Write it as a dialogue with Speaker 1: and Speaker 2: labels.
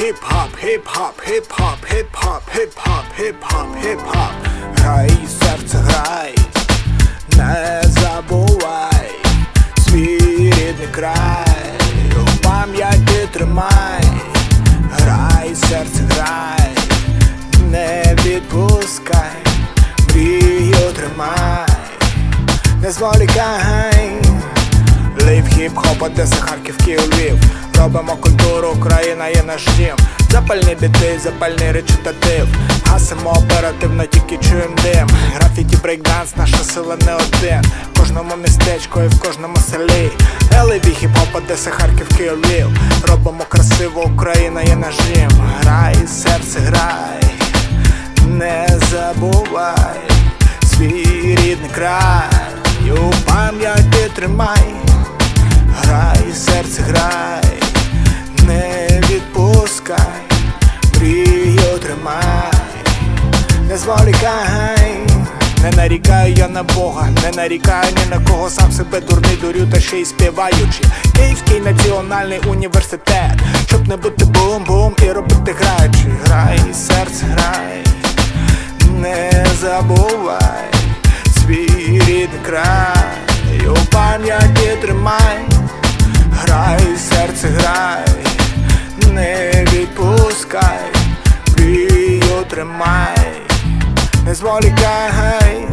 Speaker 1: хіп-хап, хіп-хап, хіп-хап, хіп-хап, хіп-хап, хіп-хап, хіп-хап. Грай, серце грай, не забувай свій рідний край, у пам'яті тримай, грай, серце грай, не відпускай, мрію тримай, не зволікай. Лив хіп-хоп, Одеса, Харків, Київ, Львів Робимо культуру, Україна є наш дім. Запальні біти, запальний речитатив Гасимо оперативно, тільки чуєм дим. Графіті, брейкданс, наша сила не один. В кожному містечку і в кожному селі. Елеві, хіп-хоп, Одеса, Харків, Київ, Робимо красиво, Україна є наш дім. Грай, серце, грай. Не забувай свій рідний край. У пам'яті тримай не зволікай, не нарікаю я на Бога, не нарікаю ні на кого, сам себе дурний дурю, та ще й співаючи. Київський національний університет, щоб не бути бум-бум і робити граючи. Грай, серце грай, не забувай свій рідний край, у пам'яті тримай. Грай, серце грай, не відпускай, мрію тримай, не зволікай,